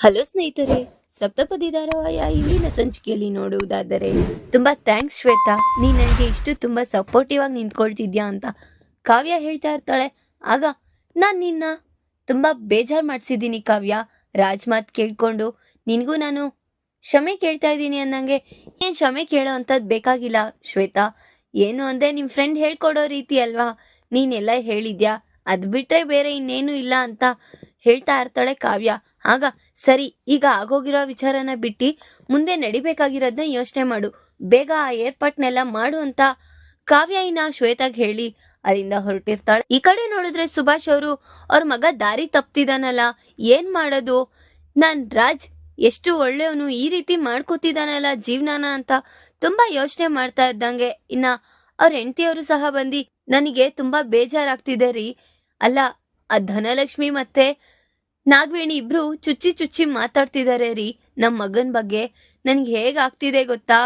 Hello ಸ್ನೇಹಿತರೆ ಸಪ್ತಪದಿ ಧಾರಾವಾಹಿಯ ಇಲ್ಲಿನ ಸಂಚಿಕೆಯಲ್ಲಿ ನೋಡುವುದಾದರೆ ತುಂಬಾ ಥ್ಯಾಂಕ್ಸ್ ಶ್ವೇತಾ. ನೀ ನನಗೆ ಇಷ್ಟು ತುಂಬಾ ಸಪೋರ್ಟಿವ್ ಆಗಿ ನಿಂತ್ಕೊಳ್ತಿದ್ಯಾ ಅಂತ ಕಾವ್ಯ ಹೇಳ್ತಾ ಇರ್ತಾಳೆ. ಆಗ ನಾನು ನಿನ್ನ ತುಂಬಾ ಬೇಜಾರ್ ಮಾಡಿಸಿದ್ದೀನಿ ಕಾವ್ಯ. ರಾಜ್ ಮಾತ್ ಕೇಳ್ಕೊಂಡು ನಿನಗೂ ನಾನು ಕ್ಷಮೆ ಕೇಳ್ತಾ ಇದ್ದೀನಿ ಅನ್ನಂಗೆ, ಏನ್ ಕ್ಷಮೆ ಕೇಳೋ ಅಂತದ್ ಬೇಕಾಗಿಲ್ಲ ಶ್ವೇತಾ. ಏನು ಅಂದ್ರೆ ನಿಮ್ಮ ಫ್ರೆಂಡ್ ಹೇಳ್ಕೊಡೋ ರೀತಿ ಅಲ್ವಾ? ನೀನೆಲ್ಲ ಹೇಳಿದ್ಯಾ? ಅದು ಬಿಟ್ಟರೆ ಬೇರೆ ಇನ್ನೇನು ಇಲ್ಲ ಅಂತ ಹೇಳ್ತಾ ಇರ್ತಾಳೆ ಕಾವ್ಯ. ಆಗ ಸರಿ, ಈಗ ಆಗೋಗಿರೋ ವಿಚಾರನ ಬಿಟ್ಟು ಮುಂದೆ ನಡಿಬೇಕಾಗಿರೋದನ್ನ ಯೋಚನೆ ಮಾಡು. ಬೇಗ ಆ ಏರ್ಪಾಟ್ನೆಲ್ಲ ಮಾಡು ಅಂತ ಕಾವ್ಯ ಇನ್ನ ಶ್ವೇತಾಗ್ ಹೇಳಿ ಅಲ್ಲಿಂದ ಹೊರಟಿರ್ತಾಳೆ. ಈ ಕಡೆ ನೋಡಿದ್ರೆ ಸುಭಾಷ್ ಅವರು ಅವ್ರ ಮಗ ದಾರಿ ತಪ್ತಿದಾನಲ್ಲ, ಏನ್ ಮಾಡೋದು? ನಾನ್ ರಾಜ್, ಎಷ್ಟು ಒಳ್ಳೆಯವನು ಈ ರೀತಿ ಮಾಡ್ಕೋತಿದಾನಲ್ಲ ಜೀವನಾನ ಅಂತ ತುಂಬಾ ಯೋಚನೆ ಮಾಡ್ತಾ ಇದ್ದಂಗೆ. ಇನ್ನ ಅವ್ರ ಹೆಂಡತಿಯವರು ಸಹ ಬಂದಿ ನನಗೆ ತುಂಬಾ ಬೇಜಾರಾಗ್ತಿದೆ ರೀ. ಅಲ್ಲ, ಆ ಧನಲಕ್ಷ್ಮಿ ಮತ್ತೆ ನಾಗವೇಣಿ ಇಬ್ರು ಚುಚ್ಚಿ ಚುಚ್ಚಿ ಮಾತಾಡ್ತಿದಾರೆ ರೀ. ನಮ್ಮ ಮಗನ್ ಬಗ್ಗೆ. ನನ್ಗೆ ಹೇಗಾಗ್ತಿದೆ ಗೊತ್ತಾ?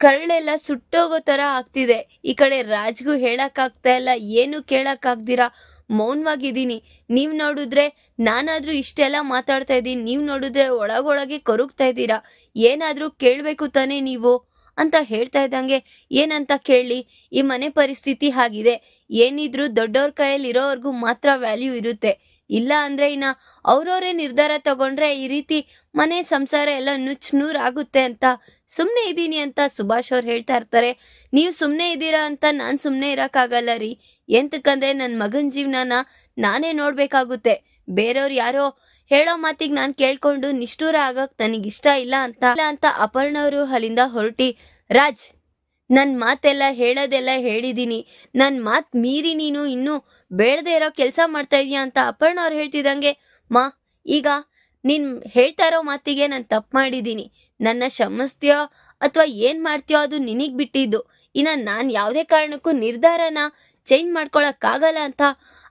ಕರಳೆಲ್ಲ ಸುಟ್ಟೋಗೋ ತರ ಆಗ್ತಿದೆ. ಈ ಕಡೆ ರಾಜ್ಗೂ ಹೇಳಕ್ ಆಗ್ತಾ ಇಲ್ಲ. ಏನು ಕೇಳಕ್ ಆಗ್ದಿರಾ? ಮೌನವಾಗಿದ್ದೀನಿ. ನೀವು ನೋಡಿದ್ರೆ ನಾನಾದರೂ ಇಷ್ಟೆಲ್ಲ ಮಾತಾಡ್ತಾ ಇದ್ದೀನಿ. ನೀವು ನೋಡಿದ್ರೆ ಒಳಗೊಳಗೆ ಕೊರಗ್ತಾ ಇದ್ದೀರಾ? ಏನಾದರೂ ಕೇಳಬೇಕು ತಾನೇ ನೀವು? ಅಂತ ಹೇಳ್ತಾ ಇದ್ದಂಗೆ, ಏನಂತ ಕೇಳಿ? ಈ ಮನೆ ಪರಿಸ್ಥಿತಿ ಹಾಗಿದೆ. ಏನಿದ್ರು ದೊಡ್ಡವ್ರ ಕೈಯಲ್ಲಿ ಇರೋವರೆಗೂ ಮಾತ್ರ ವ್ಯಾಲ್ಯೂ ಇರುತ್ತೆ. ಇಲ್ಲ ಅಂದ್ರೆ ಇನ್ನ ಅವ್ರವ್ರೇ ನಿರ್ಧಾರ ತಗೊಂಡ್ರೆ ಈ ರೀತಿ ಮನೆ ಸಂಸಾರ ಎಲ್ಲ ನುಚ್ ನೂರ್ ಆಗುತ್ತೆ ಅಂತ ಸುಮ್ನೆ ಇದೀನಿ ಅಂತ ಸುಭಾಷ್ ಅವ್ರು ಹೇಳ್ತಾ ಇರ್ತಾರೆ. ನೀವು ಸುಮ್ನೆ ಇದ್ದೀರಾ ಅಂತ ನಾನ್ ಸುಮ್ನೆ ಇರಕ್ಕಾಗಲ್ಲ ರೀ. ಎಂತಕ್ಕಂದ್ರೆ ನನ್ ಮಗನ್ ಜೀವನನ ನಾನೇ ನೋಡ್ಬೇಕಾಗುತ್ತೆ. ಬೇರೆಯವ್ರು ಯಾರೋ ಹೇಳೋ ಮಾತಿಗೆ ನಾನ್ ಕೇಳ್ಕೊಂಡು ನಿಷ್ಠೂರ ಆಗಕ್ ನನಗಿಷ್ಟ ಇಲ್ಲ ಅಂತ ಇಲ್ಲ ಅಂತ ಅಪರ್ಣವರು ಅಲ್ಲಿಂದ ಹೊರಟಿ. ರಾಜ್ ನನ್ ಮಾತೆಲ್ಲ ಹೇಳೋದೆಲ್ಲ ಹೇಳಿದೀನಿ. ನನ್ ಮಾತ್ ಮೀರಿ ನೀನು ಇನ್ನು ಬೇಡದೆ ಇರೋ ಕೆಲಸ ಮಾಡ್ತಾ ಇದೀಯಾ ಅಂತ ಅಪರ್ಣ ಅವ್ರು ಹೇಳ್ತಿದಂಗೆ ಮಾ, ಈಗ ನಿನ್ ಹೇಳ್ತಾ ಇರೋ ಮಾತಿಗೆ ನಾನು ತಪ್ಪು ಮಾಡಿದೀನಿ. ನನ್ನ ಕ್ಷಮಿಸ್ತೀಯೋ ಅಥವಾ ಏನ್ ಮಾಡ್ತೀಯೋ ಅದು ನಿನಗ್ ಬಿಟ್ಟಿದ್ದು. ಇನ್ನ ನಾನ್ ಯಾವ್ದೇ ಕಾರಣಕ್ಕೂ ನಿರ್ಧಾರನ ಚೇಂಜ್ ಮಾಡ್ಕೊಳಕ್ಕಾಗಲ್ಲ ಅಂತ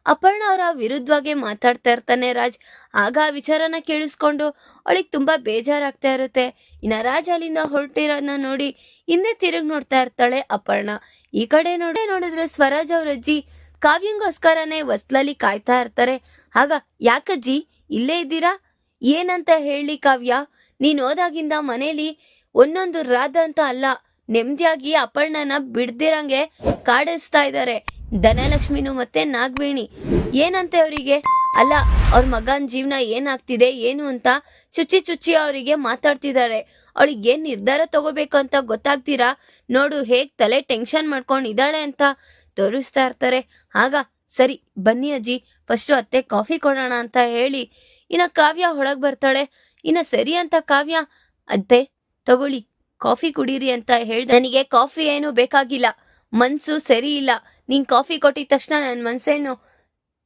ಅಪರ್ಣ ಅವರ ವಿರುದ್ಧವಾಗಿ ಮಾತಾಡ್ತಾ ಇರ್ತಾನೆ ರಾಜ್. ಆಗ ಆ ವಿಚಾರನ ಕೇಳಿಸ್ಕೊಂಡು ಅವಳಿಗೆ ತುಂಬಾ ಬೇಜಾರಾಗ್ತಾ ಇರುತ್ತೆ. ಇನ್ನ ರಾಜ್ ಅಲ್ಲಿಂದ ಹೊರಟಿರೋದನ್ನ ನೋಡಿ ಹಿಂದೆ ತಿರುಗಿ ನೋಡ್ತಾ ಇರ್ತಾಳೆ ಅಪರ್ಣ. ಈ ಕಡೆ ನೋಡಿ ನೋಡಿದ್ರೆ ಸ್ವರಾಜ್ ಅವ್ರ ಅಜ್ಜಿ ಕಾವ್ಯಂಗೋಸ್ಕರನೇ ಹೊಸ್ಲಲ್ಲಿ ಕಾಯ್ತಾ ಇರ್ತಾರೆ. ಆಗ ಯಾಕಜ್ಜಿ ಇಲ್ಲೇ ಇದ್ದೀರಾ? ಏನಂತ ಹೇಳಿ ಕಾವ್ಯ. ನೀನ್ ಹೋದಾಗಿಂದ ಮನೇಲಿ ಒಂದೊಂದು ರಾಧ ಅಂತ ಅಲ್ಲ. ನೆಮ್ಮದಿಯಾಗಿ ಅಪರ್ಣನ ಬಿಡ್ದಿರಂಗೆ ಕಾಡಿಸ್ತಾ ಇದ್ದಾರೆ. ಧನಲಕ್ಷ್ಮಿನು ಮತ್ತೆ ನಾಗವೇಣಿ. ಏನಂತೆ ಅವರಿಗೆ? ಅಲ್ಲ, ಅವ್ರ ಮಗನ ಜೀವನ ಏನಾಗ್ತಿದೆ, ಏನು ಅಂತ ಚುಚ್ಚಿ ಚುಚ್ಚಿ ಅವರಿಗೆ ಮಾತಾಡ್ತಿದ್ದಾರೆ ಅವಳಿಗೆ ಏನ್ ನಿರ್ಧಾರ ತಗೋಬೇಕು ಅಂತ ಗೊತ್ತಾಗ್ತೀರಾ? ನೋಡು, ಹೇಗ್ ತಲೆ ಟೆನ್ಷನ್ ಮಾಡ್ಕೊಂಡು ಇದ್ದಾಳೆ ಅಂತ ತೋರಿಸ್ತಾ ಇರ್ತಾರೆ. ಆಗ, ಸರಿ, ಬನ್ನಿ ಅಜ್ಜಿ, ಫಸ್ಟ್ ಅತ್ತೆ ಕಾಫಿ ಕೊಡೋಣ ಅಂತ ಹೇಳಿ. ಇನ್ನ ಕಾವ್ಯ ಹೊಳಗ್ ಬರ್ತಾಳೆ. ಇನ್ನ ಸರಿ ಅಂತ ಕಾವ್ಯ, ಅತ್ತೆ, ತಗೊಳ್ಳಿ, ಕಾಫಿ ಕುಡೀರಿ ಅಂತ ಹೇಳಿ ನನಗೆ ಕಾಫಿ ಏನು ಬೇಕಾಗಿಲ್ಲ. ಮನ್ಸು ಸರಿ ಇಲ್ಲ. ನೀನ್ ಕಾಫಿ ಕೊಟ್ಟಿದ ತಕ್ಷಣ ನನ್ ಮನ್ಸೇನು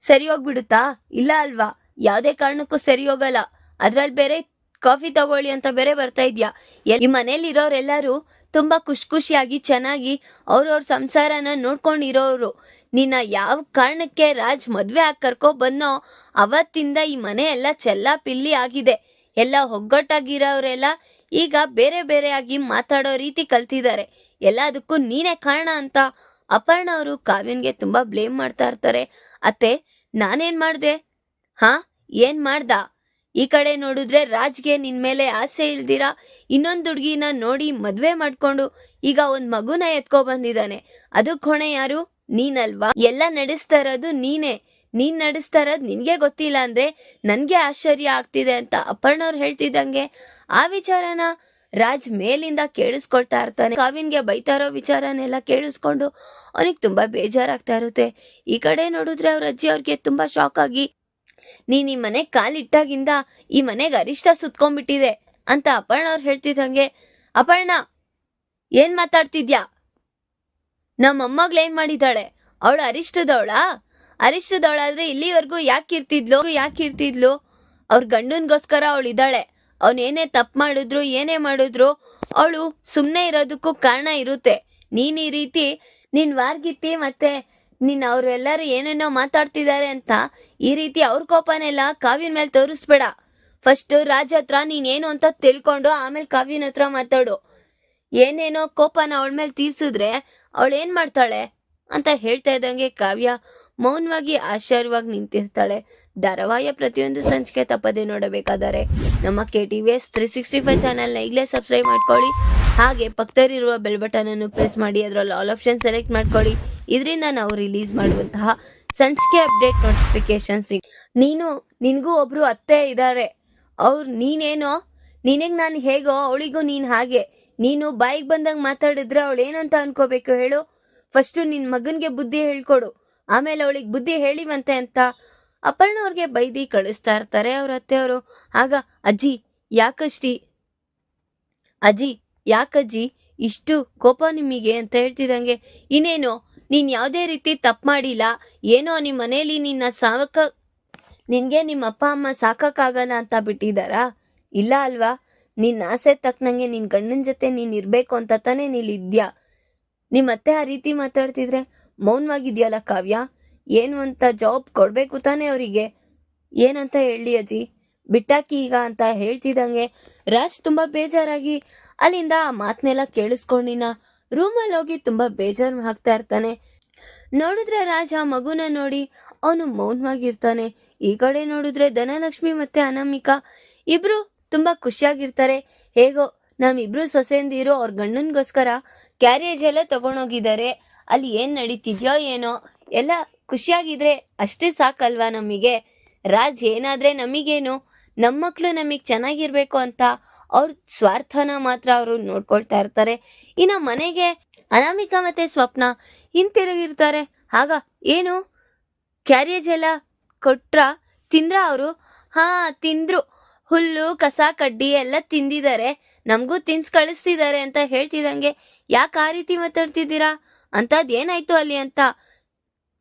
ಸರಿ ಹೋಗ್ಬಿಡುತ್ತಾ ಇಲ್ಲ ಅಲ್ವಾ? ಯಾವ್ದೇ ಕಾರಣಕ್ಕೂ ಸರಿ ಹೋಗಲ್ಲ ಅದ್ರಲ್ಲಿ ಬೇರೆ ಕಾಫಿ ತಗೊಳ್ಳಿ ಅಂತ ಬೇರೆ ಬರ್ತಾ ಇದ್ಯಾ? ಈ ಮನೇಲಿ ಇರೋರೆಲ್ಲರೂ ತುಂಬಾ ಖುಷಿ ಖುಷಿಯಾಗಿ ಚೆನ್ನಾಗಿ ಅವ್ರವ್ರ ಸಂಸಾರನ ನೋಡ್ಕೊಂಡಿರೋರು. ನಿನ್ನ ಯಾವ ಕಾರಣಕ್ಕೆ ರಾಜ್ ಮದ್ವೆ ಆಗಿ ಕರ್ಕೊ ಬಂದೋ ಅವತ್ತಿಂದ ಈ ಮನೆ ಎಲ್ಲ ಚೆಲ್ಲ ಪಿಲ್ಲಿ ಆಗಿದೆ. ಎಲ್ಲ ಒಗ್ಗಟ್ಟಾಗಿರೋರೆಲ್ಲ ಈಗ ಬೇರೆ ಬೇರೆಯಾಗಿ ಮಾತಾಡೋ ರೀತಿ ಕಲ್ತಿದ್ದಾರೆ. ಎಲ್ಲದಕ್ಕೂ ನೀನೇ ಕಾರಣ ಅಂತ ಅಪರ್ಣ ಅವರು ಕಾವ್ಯನ್ಗೆ ತುಂಬಾ ಬ್ಲೇಮ್ ಮಾಡ್ತಾ ಇರ್ತಾರೆ. ಅತ್ತೆ, ನಾನೇನ್ ಮಾಡ್ದೆ? ಹಾ, ಏನ್ ಮಾಡ್ದ? ಈ ಕಡೆ ನೋಡಿದ್ರೆ ರಾಜ್ಗೆ ನಿನ್ ಮೇಲೆ ಆಸೆ ಇಲ್ದಿರಾ? ಇನ್ನೊಂದ್ ಹುಡ್ಗಿನ ನೋಡಿ ಮದ್ವೆ ಮಾಡ್ಕೊಂಡು ಈಗ ಒಂದ್ ಮಗುನ ಎತ್ಕೊ ಬಂದಿದ್ದಾನೆ ಅದಕ್ ಹೊಣೆ ಯಾರು? ನೀನಲ್ವಾ? ಎಲ್ಲ ನಡೆಸ್ತಾ ಇರೋದು ನೀನೇ. ನೀನ್ ನಡೆಸ್ತಾ ಇರೋದ್ ನಿನ್ಗೆ ಗೊತ್ತಿಲ್ಲ ಅಂದ್ರೆ ನನ್ಗೆ ಆಶ್ಚರ್ಯ ಆಗ್ತಿದೆ ಅಂತ ಅಪರ್ಣವ್ರು ಹೇಳ್ತಿದ್ದಂಗೆ. ಆ ವಿಚಾರನ ರಾಜ್ ಮೇಲಿಂದ ಕೇಳಿಸ್ಕೊಳ್ತಾ ಇರ್ತಾನೆ. ಕಾವಿನ್ಗೆ ಬೈತಾ ಇರೋ ವಿಚಾರನೆಲ್ಲ ಕೇಳಿಸ್ಕೊಂಡು ಅವನಿಗೆ ತುಂಬಾ ಬೇಜಾರಾಗ್ತಾ ಇರುತ್ತೆ. ಈ ಕಡೆ ನೋಡಿದ್ರೆ ಅವ್ರ ಅಜ್ಜಿ ಅವ್ರಿಗೆ ತುಂಬಾ ಶಾಕ್ ಆಗಿ, ನೀನ್ ಈ ಮನೆ ಕಾಲಿಟ್ಟಾಗಿಂದ ಈ ಮನೆಗೆ ಅರಿಷ್ಟ ಸುತ್ಕೊಂಡ್ಬಿಟ್ಟಿದೆ ಅಂತ ಅಪರ್ಣ ಅವ್ರು ಹೇಳ್ತಿದ್ದಂಗೆ. ಅಪರ್ಣ, ಏನ್ ಮಾತಾಡ್ತಿದ್ಯಾ? ನಮ್ಮ ಮೊಮ್ಮಗ್ಳು ಏನ್ ಮಾಡಿದಾಳೆ ಅವಳು ಅರಿಷ್ಟದವಳಾ? ಅರಿಷ್ಟದವಳಾದ್ರೆ ಇಲ್ಲಿವರೆಗೂ ಯಾಕೆ ಇರ್ತಿದ್ಲು? ಯಾಕೆ ಇರ್ತಿದ್ಲು? ಅವ್ರ ಗಂಡನ್ಗೋಸ್ಕರ ಅವಳು ಇದ್ದಾಳೆ ಅವ್ನ್ ಏನೇ ತಪ್ಪು ಮಾಡಿದ್ರು, ಏನೇ ಮಾಡಿದ್ರು, ಅವಳು ಸುಮ್ಮನೆ ಇರೋದಕ್ಕೂ ಕಾರಣ ಇರುತ್ತೆ. ನೀನ್ ಈ ರೀತಿ ನಿನ್ ವಾರ್ಗಿತ್ತಿ ಮತ್ತೆ ನಿನ್ ಅವ್ರೆಲ್ಲರೂ ಏನೇನೋ ಮಾತಾಡ್ತಿದ್ದಾರೆ ಅಂತ ಈ ರೀತಿ ಅವ್ರ ಕೋಪನೆಲ್ಲ ಕಾವ್ಯನ ಮೇಲೆ ತೋರಿಸ್ಬೇಡ. ಫಸ್ಟ್ ರಾಜ ಹತ್ರ ನೀನೇನು ಅಂತ ತಿಳ್ಕೊಂಡು ಆಮೇಲೆ ಕಾವ್ಯನ ಹತ್ರ ಮಾತಾಡು. ಏನೇನೋ ಕೋಪನ ಅವಳ ಮೇಲೆ ತೀರ್ಸಿದ್ರೆ ಅವಳು ಏನು ಮಾಡ್ತಾಳೆ ಅಂತ ಹೇಳ್ತಾ ಇದ್ದಂಗೆ ಕಾವ್ಯ ಮೌನವಾಗಿ ಆಶ್ಚರ್ಯವಾಗಿ ನಿಂತಿರ್ತಾಳೆ. ಧಾರಾವಾಹಿಯ ಪ್ರತಿಯೊಂದು ಸಂಚಿಕೆ ತಪ್ಪದೆ ನೋಡಬೇಕಾದರೆ. ನಮ್ಮ K T V S three sixty five ಚಾನಲ್ನ ಈಗಲೇ ಸಬ್ಸ್ಕ್ರೈಬ್ ಮಾಡ್ಕೊಳ್ಳಿ. ಹಾಗೆ ಪಕ್ಕದಲ್ಲಿರುವ ಬೆಲ್ ಬಟನ್ ಅನ್ನು ಪ್ರೆಸ್ ಮಾಡಿ, ಅದರಲ್ಲಿ ಆಲ್ ಆಪ್ಷನ್ ಸೆಲೆಕ್ಟ್ ಮಾಡ್ಕೊಳ್ಳಿ. ಇದರಿಂದ ನಾವು ರಿಲೀಸ್ ಮಾಡುವಂತಹ ಸಂಚಿಕೆ ಅಪ್ಡೇಟ್ ನೋಟಿಫಿಕೇಶನ್ಸ್ ನೀನು, ನಿನಗೂ ಒಬ್ರು ಅತ್ತೆ ಇದ್ದಾರೆ ಅವ್ರು ನೀನೇನೋ, ನಿನಗೆ ನಾನು ಹೇಗೋ, ಅವಳಿಗೂ ನೀನು ಹಾಗೆ. ನೀನು ಬಾಯಿಗೆ ಬಂದಂಗೆ ಮಾತಾಡಿದ್ರೆ ಅವಳು ಏನಂತ ಅನ್ಕೋಬೇಕು ಹೇಳು? ಫಸ್ಟು ನಿನ್ನ ಮಗನಿಗೆ ಬುದ್ಧಿ ಹೇಳ್ಕೊಡು. ಆಮೇಲೆ ಅವಳಿಗೆ ಬುದ್ಧಿ ಹೇಳಿವಂತೆ ಅಂತ ಅಪರ್ಣ ಅವ್ರಿಗೆ ಬೈದಿ ಕಳಿಸ್ತಾ ಇರ್ತಾರೆ ಅವ್ರ ಅತ್ತೆಯವರು. ಆಗ, ಅಜ್ಜಿ ಯಾಕಷ್ಟಿ ಅಜ್ಜಿ, ಯಾಕಜ್ಜಿ? ಇಷ್ಟು ಕೋಪ ನಿಮಗೆ ಅಂತ ಹೇಳ್ತಿದಂಗೆ ಇನ್ನೇನು? ನೀನ್ ಯಾವುದೇ ರೀತಿ ತಪ್ಪು ಮಾಡಿಲ್ಲ. ಏನೋ ನಿಮ್ಮ ಮನೇಲಿ ನಿನ್ನ ಸಾವಕ, ನಿನ್ಗೆ ನಿಮ್ಮ ಅಪ್ಪ, ಅಮ್ಮ ಸಾಕಕ್ಕಾಗಲ್ಲ ಅಂತ ಬಿಟ್ಟಿದಾರಾ ಇಲ್ಲ ಅಲ್ವಾ? ನಿನ್ನ ಆಸೆ ತಕ್ಕನಂಗೆ ನಿನ್ ಗಂಡನ ಜೊತೆ ನೀನ್ ಇರ್ಬೇಕು ಅಂತ ತಾನೇ ನೀನ್ ಇದ್ಯಾ? ನಿಮ್ಮ ಅತ್ತೆ ಆ ರೀತಿ ಮಾತಾಡ್ತಿದ್ರೆ, ಮೌನವಾಗಿದ್ಯಲ್ಲ ಕಾವ್ಯ? ಏನು ಅಂತ ಜಾಬ್ ಕೊಡಬೇಕು ತಾನೇ ಅವರಿಗೆ? ಏನಂತ ಹೇಳಿ ಅಜ್ಜಿ? ಬಿಟ್ಟಾಕಿ ಈಗ ಅಂತ ಹೇಳ್ತಿದ್ದಂಗೆ ರಾಜ್ ತುಂಬಾ ಬೇಜಾರಾಗಿ ಅಲ್ಲಿಂದ ಆ ಮಾತನ್ನೆಲ್ಲ ಕೇಳಿಸ್ಕೊಂಡಿನ ರೂಮಲ್ಲಿ ಹೋಗಿ ತುಂಬಾ ಬೇಜಾರು ಹಾಕ್ತಾ ಇರ್ತಾನೆ. ನೋಡಿದ್ರೆ ರಾಜ ಆ ಮಗುನ ನೋಡಿ ಅವನು ಮೌನವಾಗಿರ್ತಾನೆ. ಈ ಕಡೆ ನೋಡಿದ್ರೆ ಧನಲಕ್ಷ್ಮಿ ಮತ್ತೆ ಅನಾಮಿಕಾ ಇಬ್ರು ತುಂಬಾ ಖುಷಿಯಾಗಿರ್ತಾರೆ. ಹೇಗೋ ನಮ್ಮಿಬ್ರು ಸೊಸೆಂದಿರು ಅವ್ರ ಗಂಡನ್ಗೋಸ್ಕರ ಕ್ಯಾರೇಜ್ ಎಲ್ಲ ತಗೊಂಡೋಗಿದ್ದಾರೆ. ಅಲ್ಲಿ ಏನ್ ನಡೀತಿದ್ಯೋ ಏನೋ ಎಲ್ಲ ಖುಷಿಯಾಗಿದ್ರೆ ಅಷ್ಟೇ ಸಾಕಲ್ವಾ ನಮಗೆ? ರಾಜ್ ಏನಾದ್ರೆ ನಮಗೇನು? ನಮ್ಮ ಮಕ್ಕಳು ನಮಗ್ ಚೆನ್ನಾಗಿರ್ಬೇಕು ಅಂತ ಅವ್ರ ಸ್ವಾರ್ಥನ ಮಾತ್ರ ಅವರು ನೋಡ್ಕೊಳ್ತಾ ಇರ್ತಾರೆ. ಇನ್ನ ಮನೆಗೆ ಅನಾಮಿಕಾ ಮತ್ತೆ ಸ್ವಪ್ನ ಹಿಂತಿರುಗಿರ್ತಾರೆ. ಆಗ ಏನು? ಕ್ಯಾರೇಜ್ ಎಲ್ಲ ಕೊಟ್ರ ತಿಂದ್ರ ಅವರು? ಹಾ, ತಿಂದ್ರು. ಹುಲ್ಲು, ಕಸ, ಕಡ್ಡಿ ಎಲ್ಲ ತಿಂದಿದ್ದಾರೆ. ನಮಗೂ ತಿನ್ಸ್ ಕಳಿಸ್ತಿದ್ದಾರೆ ಅಂತ ಹೇಳ್ತಿದಂಗೆ ಯಾಕೆ ಆ ರೀತಿ ಮಾತಾಡ್ತಿದ್ದೀರಾ? ಅಂತದ್ ಏನಾಯ್ತು ಅಲ್ಲಿ ಅಂತ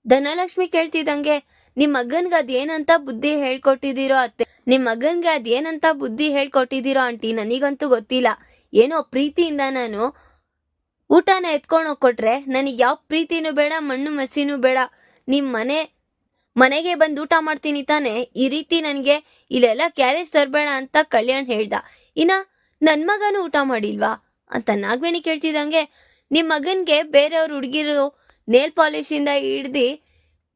ಧನಲಕ್ಷ್ಮಿ ಕೇಳ್ತಿದಂಗೆ ನಿಮ್ ಮಗನ್ಗ ಅದೇನಂತ ಬುದ್ಧಿ ಹೇಳ್ಕೊಟ್ಟಿದ್ದೀರೋ ಅತ್ತೆ? ನಿಮ್ ಮಗನ್ಗೆ ಅದೇನಂತ ಬುದ್ಧಿ ಹೇಳ್ಕೊಟ್ಟಿದ್ದೀರೋ ಆಂಟಿ? ನನಗಂತೂ ಗೊತ್ತಿಲ್ಲ. ಏನೋ ಪ್ರೀತಿಯಿಂದ ನಾನು ಊಟನ ಎತ್ಕೊಂಡು ಕೊಟ್ರೆ ನನಗೆ ಯಾವ ಪ್ರೀತಿನೂ ಬೇಡ, ಮಣ್ಣು ಮಸಿನೂ ಬೇಡ. ನಿಮ್ ಮನೆ, ಮನೆಗೆ ಬಂದು ಊಟ ಮಾಡ್ತೀನಿ ತಾನೆ? ಈ ರೀತಿ ನನಗೆ ಇಲ್ಲೆಲ್ಲ ಕ್ಯಾರೇಜ್ ತರಬೇಡ ಅಂತ ಕಲ್ಯಾಣ್ ಹೇಳ್ದ. ಇನ್ನ ನನ್ ಮಗನೂ ಊಟ ಮಾಡಿಲ್ವಾ? ಅಂತ ನಾಗವೇಣಿ ಕೇಳ್ತಿದಂಗೆ ನಿಮ್ ಮಗನ್ಗೆ ಬೇರೆಯವ್ರ ಹುಡುಗಿರು ನೇಲ್ ಪಾಲಿಶ್ ಇಂದ ಹಿಡ್ದು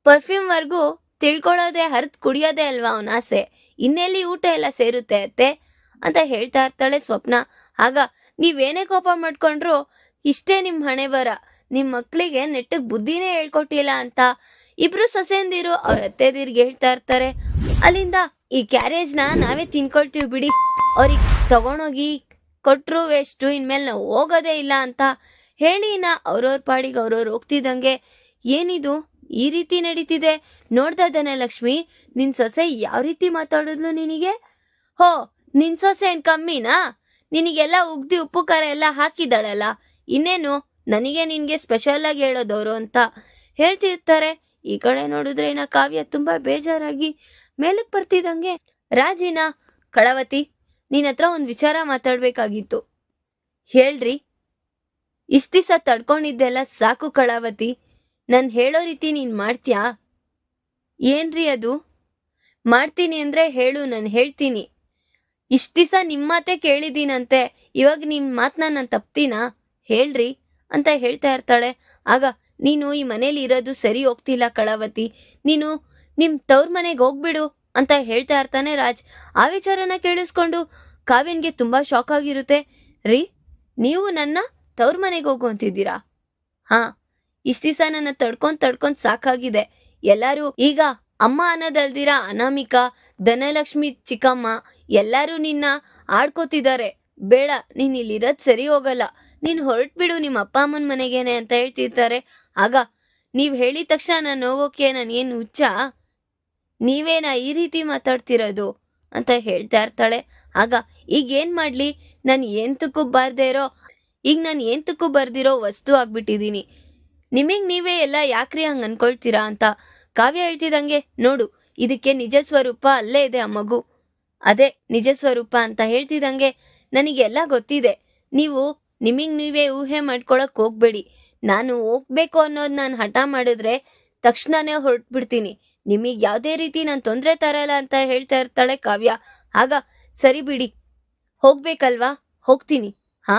ಪರ್ಫ್ಯೂಮ್ ವರ್ಗೂ ತಿಳ್ಕೊಳ್ಳೋದೇ ಹರಿದ್ ಕುಡಿಯೋದೇ ಅಲ್ವಾ ಅವನ ಆಸೆ? ಇನ್ನೆಲ್ಲಿ ಊಟ ಎಲ್ಲ ಸೇರುತ್ತೆ ಅತ್ತೆ? ಅಂತ ಹೇಳ್ತಾ ಇರ್ತಾಳೆ ಸ್ವಪ್ನ. ಆಗ ನೀವೇನೇ ಕೋಪ ಮಾಡ್ಕೊಂಡ್ರು ಇಷ್ಟೇ ನಿಮ್ಮ ಹಣೆ ಬರ ನಿಮ್ ಮಕ್ಳಿಗೆ ನೆಟ್ಟಗೆ ಬುದ್ಧಿನೇ ಹೇಳ್ಕೊಟ್ಟಿಲ್ಲ ಅಂತ ಇಬ್ರು ಸೊಸೆಂದಿರು ಅವ್ರ ಅತ್ತೆದಿರ್ಗೆ ಹೇಳ್ತಾ ಇರ್ತಾರೆ. ಅಲ್ಲಿಂದ ಈ ಕ್ಯಾರೇಜ್ನ ನಾವೇ ತಿನ್ಕೊಳ್ತೀವಿ ಬಿಡಿ. ಅವ್ರಿಗೆ ತಗೊಂಡೋಗಿ ಕೊಟ್ಟರು ವೇಸ್ಟು ಇನ್ಮೇಲೆ ನಾವು ಹೋಗೋದೇ ಇಲ್ಲ ಅಂತ ಹೇಳಿ ನಾ ಅವ್ರವ್ರ ಪಾಡಿಗೆ ಅವ್ರವ್ರು ಹೋಗ್ತಿದ್ದಂಗೆ ಏನಿದು? ಈ ರೀತಿ ನಡೀತಿದೆ. ನೋಡ್ತಾ ಇದ್ದಾನೆ ಲಕ್ಷ್ಮಿ. ನಿನ್ ಸೊಸೆ ಯಾವ ರೀತಿ ಮಾತಾಡಿದ್ಲು ನಿನಗೆ? ಹೋ, ನಿನ್ ಸೊಸೆ ಏನ್ ಕಮ್ಮಿನಾ? ನಿನಗೆಲ್ಲ ಉಗ್ದಿ ಉಪ್ಪು ಖಾರ ಎಲ್ಲ ಹಾಕಿದಾಳಲ್ಲ ಇನ್ನೇನು? ನನಗೆ ನಿನ್ಗೆ ಸ್ಪೆಷಲ್ ಆಗಿ ಹೇಳೋದವ್ರು ಅಂತ ಹೇಳ್ತಿರ್ತಾರೆ. ಈ ಕಡೆ ನೋಡಿದ್ರೆ ಇನ್ನ ಕಾವ್ಯ ತುಂಬಾ ಬೇಜಾರಾಗಿ ಮೇಲಕ್ ಬರ್ತಿದಂಗೆ ರಾಜಿನ, ಕಳವತಿ ನಿನ್ನ ಹತ್ರ ಒಂದ್ ವಿಚಾರ ಮಾತಾಡ್ಬೇಕಾಗಿತ್ತು. ಹೇಳ್ರಿ. ಇಷ್ಟ ದಿವಸ ತಡ್ಕೊಂಡಿದ್ದೆಲ್ಲ ಸಾಕು ಕಳಾವತಿ. ನಾನು ಹೇಳೋ ರೀತಿ ನೀನ್ ಮಾಡ್ತೀಯಾ? ಏನ್ರಿ ಅದು? ಮಾಡ್ತೀನಿ ಅಂದ್ರೆ ಹೇಳು, ನಾನು ಹೇಳ್ತೀನಿ. ಇಷ್ಟು ದಿವಸ ನಿಮ್ಮ ಮಾತೇ ಕೇಳಿದ್ದೀನಂತೆ. ಇವಾಗ ನಿಮ್ಮ ಮಾತನ್ನ ನಾನು ತಪ್ತೀನಾ? ಹೇಳ್ರಿ ಅಂತ ಹೇಳ್ತಾ ಇರ್ತಾಳೆ. ಆಗ ನೀನು ಈ ಮನೇಲಿ ಇರೋದು ಸರಿ ಹೋಗ್ತಿಲ್ಲ ಕಳಾವತಿ. ನೀನು ನಿಮ್ಮ ತವ್ರ ಮನೆಗೆ ಹೋಗ್ಬಿಡು ಅಂತ ಹೇಳ್ತಾ ಇರ್ತಾನೆ ರಾಜ್. ಆ ವಿಚಾರನ ಕೇಳಿಸ್ಕೊಂಡು ಕಾವ್ಯನ್ಗೆ ತುಂಬಾ ಶಾಕ್ ಆಗಿರುತ್ತೆ. ರೀ, ನೀವು ನನ್ನ ತವ್ರ ಮನೆಗೆ ಹೋಗು ಅಂತಿದ್ದೀರಾ? ಹಾ, ಇಷ್ಟ ದಿವಸ ನನ್ನ ತಡ್ಕೊಂಡ್ ತಡ್ಕೊಂಡ್ ಸಾಕಾಗಿದೆ. ಎಲ್ಲಾರು ಈಗ ಅಮ್ಮ ಅನ್ನೋದಲ್ದಿರ ಅನಾಮಿಕಾ, ಧನಲಕ್ಷ್ಮಿ ಚಿಕ್ಕಮ್ಮ, ಎಲ್ಲಾರು ನಿನ್ನ ಆಡ್ಕೋತಿದ್ದಾರೆ. ಬೇಡ, ನೀನ್ ಇಲ್ಲಿರೋದ್ ಸರಿ ಹೋಗಲ್ಲ. ನೀನ್ ಹೊರಟ್ಬಿಡು ನಿಮ್ಮ ಅಪ್ಪ ಅಮ್ಮನ ಮನೆಗೇನೆ ಅಂತ ಹೇಳ್ತಿರ್ತಾರೆ. ಆಗ ನೀವ್ ಹೇಳಿದ ತಕ್ಷಣ ನಾನು ಹೋಗೋಕೆ ಏನ್ ಹುಚ್ಚ? ನೀವೇನ ಈ ರೀತಿ ಮಾತಾಡ್ತಿರೋದು? ಅಂತ ಹೇಳ್ತಾ ಇರ್ತಾಳೆ. ಆಗ ಈಗ ಏನ್ ಮಾಡ್ಲಿ? ನಾನು ಎಂತಕ್ಕೂ ಬಾರ್ದೇ ಇರೋ ಈಗ ನಾನು ಏಂತಕ್ಕೂ ಬರ್ದಿರೋ ವಸ್ತು ಆಗ್ಬಿಟ್ಟಿದ್ದೀನಿ ನಿಮಗೆ ನೀವೇ ಎಲ್ಲ ಯಾಕ್ರಿ ಹಂಗ್ ಅನ್ಕೊಳ್ತೀರಾ ಅಂತ ಕಾವ್ಯ ಹೇಳ್ತಿದಂಗೆ, ನೋಡು, ಇದಕ್ಕೆ ನಿಜ ಸ್ವರೂಪ ಅಲ್ಲೇ ಇದೆ ಆ ಮಗು. ಅದೇ, ನಿಜ ಸ್ವರೂಪ ಅಂತ ಹೇಳ್ತಿದಂಗೆ ನನಗೆಲ್ಲ ಗೊತ್ತಿದೆ. ನೀವು, ನಿಮಗೆ ನೀವೇ ಊಹೆ ಮಾಡ್ಕೊಳಕ್ ಹೋಗ್ಬೇಡಿ. ನಾನು ಹೋಗ್ಬೇಕು ಅನ್ನೋದು ನಾನು ಹಠ ಮಾಡಿದ್ರೆ ತಕ್ಷಣನೇ ಹೊರಟ್ಬಿಡ್ತೀನಿ. ನಿಮಗ್ ಯಾವುದೇ ರೀತಿ ನಾನು ತೊಂದರೆ ತರಲ್ಲ ಅಂತ ಹೇಳ್ತಾ ಇರ್ತಾಳೆ ಕಾವ್ಯ. ಆಗ ಸರಿ ಬಿಡಿ, ಹೋಗ್ಬೇಕಲ್ವಾ? ಹೋಗ್ತೀನಿ, ಹಾ?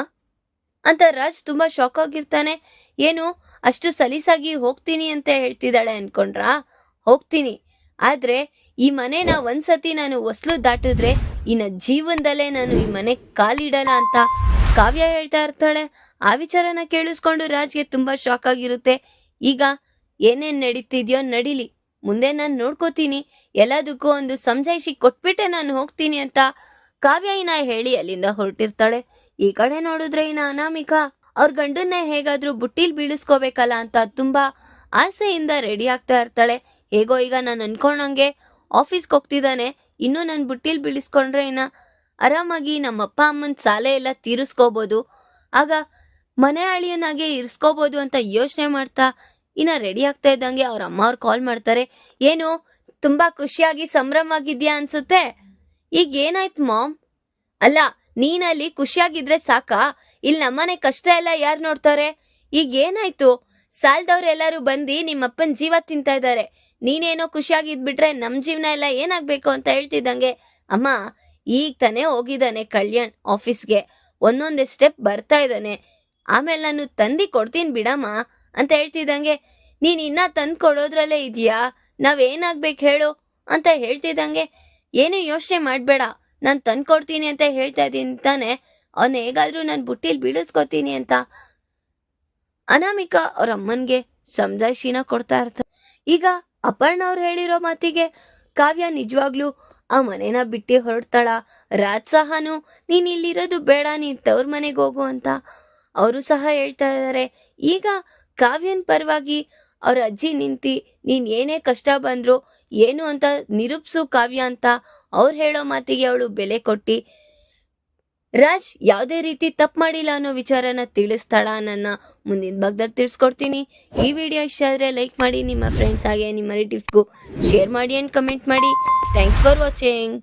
ಅಂತ ರಾಜ್ ತುಂಬಾ ಶಾಕ್ ಆಗಿರ್ತಾನೆ. ಏನು, ಅಷ್ಟು ಸಲೀಸಾಗಿ ಹೋಗ್ತೀನಿ ಅಂತ ಹೇಳ್ತಿದ್ದಾಳೆ ಅನ್ಕೊಂಡ್ರಾ? ಹೋಗ್ತೀನಿ. ಆದ್ರೆ, ಈ ಮನೆನ ಒಂದ್ಸತಿ ನಾನು ಹೊಸ್ಲು ದಾಟಿದ್ರೆ ಇನ್ನ ಜೀವನದಲ್ಲೇ ನಾನು ಈ ಮನೆ ಕಾಲಿಡಲ್ಲ ಅಂತ ಕಾವ್ಯ ಹೇಳ್ತಾ ಇರ್ತಾಳೆ. ಆ ವಿಚಾರನ ಕೇಳಿಸ್ಕೊಂಡು ರಾಜ್ಗೆ ತುಂಬಾ ಶಾಕ್ ಆಗಿರುತ್ತೆ. ಈಗ ಏನೇನ್ ನಡೀತಿದ್ಯೋ ನಡೀಲಿ. ಮುಂದೆ ನಾನು ನೋಡ್ಕೋತೀನಿ. ಎಲ್ಲದಕ್ಕೂ ಒಂದು ಸಂಜಾಯಿಸಿ ಕೊಟ್ಬಿಟ್ಟೆ ನಾನು ಹೋಗ್ತೀನಿ ಅಂತ ಕಾವ್ಯ ಹೇಳಿ ಅಲ್ಲಿಂದ ಹೊರಟಿರ್ತಾಳೆ. ಈ ಕಡೆ ನೋಡಿದ್ರೆ ಇನ್ನ ಅನಾಮಿಕಾ. ಅವ್ರ ಗಂಡನ್ನ ಹೇಗಾದ್ರೂ ಬುಟ್ಟಿಲ್ ಬೀಳಿಸ್ಕೋಬೇಕಲ್ಲ ಅಂತ ತುಂಬಾ ಆಸೆಯಿಂದ ರೆಡಿ ಆಗ್ತಾ ಇರ್ತಾಳೆ. ಹೇಗೋ ಈಗ ನಾನು ಅನ್ಕೊಂಡಂಗೆ ಆಫೀಸ್ಗೆ ಹೋಗ್ತಿದ್ದಾನೆ ಇನ್ನು ನಾನು ಬುಟ್ಟಿಲ್ ಬೀಳಿಸ್ಕೊಂಡ್ರೆ ಇನ್ನ ಆರಾಮಾಗಿ ನಮ್ಮ ಅಪ್ಪ ಅಮ್ಮನ ಸಾಲೆ ಎಲ್ಲ ತೀರಿಸ್ಕೋಬಹುದು ಆಗ ಮನೆ ಅಳಿಯನಾಗೆ ಇರಿಸ್ಕೋಬಹುದು ಅಂತ ಯೋಚನೆ ಮಾಡ್ತಾ ಇನ್ನ ರೆಡಿ ಆಗ್ತಾ ಇದ್ದಂಗೆ ಅವ್ರ ಅಮ್ಮ ಅವ್ರು ಕಾಲ್ ಮಾಡ್ತಾರೆ. ಏನು, ತುಂಬಾ ಖುಷಿಯಾಗಿ ಸಂಭ್ರಮ ಆಗಿದ್ಯಾ ಅನ್ಸುತ್ತೆ? ಈಗ ಏನಾಯ್ತು ಮಾಮ್? ಅಲ್ಲ ನೀನಲ್ಲಿ ಖುಷಿಯಾಗಿದ್ರೆ ಸಾಕಾ? ಇಲ್ಲಿ ನಮ್ಮನೆ ಕಷ್ಟ ಎಲ್ಲ ಯಾರು ನೋಡ್ತಾರೆ? ಈಗ ಏನಾಯ್ತು? ಸಾಲದವ್ರು ಎಲ್ಲರೂ ಬಂದು ನಿಮ್ಮಪ್ಪನ ಜೀವ ತಿಂತಾ ಇದ್ದಾರೆ ನೀನೇನೋ ಖುಷಿಯಾಗಿದ್ಬಿಟ್ರೆ ನಮ್ ಜೀವನ ಎಲ್ಲ ಏನಾಗ್ಬೇಕು ಅಂತ ಹೇಳ್ತಿದ್ದಂಗೆ. ಅಮ್ಮ, ಈಗ ತಾನೇ ಹೋಗಿದ್ದಾನೆ ಕಲ್ಯಾಣ್ ಆಫೀಸ್ಗೆ. ಒಂದೊಂದೇ ಸ್ಟೆಪ್ ಬರ್ತಾ ಇದ್ದಾನೆ. ಆಮೇಲೆ ನಾನು ತಂದಿ ಕೊಡ್ತೀನಿ ಬಿಡಮ್ಮ ಅಂತ ಹೇಳ್ತಿದ್ದಂಗೆ. ನೀನ್ ಇನ್ನ ತಂದ್ ಕೊಡೋದ್ರಲ್ಲೇ ಇದೆಯಾ? ನಾವೇನಾಗ್ಬೇಕು ಹೇಳು ಅಂತ ಹೇಳ್ತಿದ್ದಂಗೆ. ಏನೇ ಯೋಚನೆ ಮಾಡ್ಬೇಡ. ನಾನ್ ತಂದ್ ಕೊಡ್ತೀನಿ ಅಂತ ಹೇಳ್ತಾ ಇದೀನಿ ತಾನೆ ಅವನ್ ಹೇಗಾದ್ರೂ ನಾನ್ ಬುಟ್ಟಿಲ್ ಬೀಳಿಸ್ಕೊತೀನಿ ಅಂತ ಅನಾಮಿಕಾ ಅವ್ರ ಅಮ್ಮನ್ಗೆ ಸಮಜಾಯಿಷಿನ ಕೊಡ್ತಾ ಇರ್ತಾರೆ. ಈಗ ಅಪರ್ಣ ಅವ್ರು ಹೇಳಿರೋ ಮಾತಿಗೆ ಕಾವ್ಯ ನಿಜವಾಗ್ಲೂ ಆ ಮನೇನ ಬಿಟ್ಟು ಹೊರಡ್ತಾಳ. ರಾಜ್ ಸಹನು, ನೀನ್ ಇಲ್ಲಿರೋದು ಬೇಡ, ನೀನ್ ತವ್ರ ಮನೆಗೆ ಹೋಗು ಅಂತ ಅವರು ಸಹ ಹೇಳ್ತಾ ಇದ್ದಾರೆ ಈಗ ಕಾವ್ಯನ್ ಪರವಾಗಿ ಅವ್ರ ಅಜ್ಜಿ ನಿಂತಿ, ನೀನ್ ಏನೇ ಕಷ್ಟ ಬಂದ್ರು ಏನು ಅಂತ ನಿರೂಪಿಸು ಕಾವ್ಯ ಅಂತ ಅವ್ರು ಹೇಳೋ ಮಾತಿಗೆ ಅವಳು ಬೆಲೆ ಕೊಟ್ಟಿ, ರಾಜ್, ಯಾವುದೇ ರೀತಿ ತಪ್ಪು ಮಾಡಿಲ್ಲ ಅನ್ನೋ ವಿಚಾರನ ತಿಳಿಸ್ತಾಳ ನನ್ನ ಮುಂದಿನ ಭಾಗದಲ್ಲಿ ತಿಳಿಸ್ಕೊಡ್ತೀನಿ. ಈ ವಿಡಿಯೋ ಇಷ್ಟ ಆದರೆ ಲೈಕ್ ಮಾಡಿ, ನಿಮ್ಮ ಫ್ರೆಂಡ್ಸ್ ಹಾಗೆ ನಿಮ್ಮ ರಿಲೇಟಿವ್ಸ್ಗೂ ಶೇರ್ ಮಾಡಿ ಆ್ಯಂಡ್ ಕಮೆಂಟ್ ಮಾಡಿ. Thanks for watching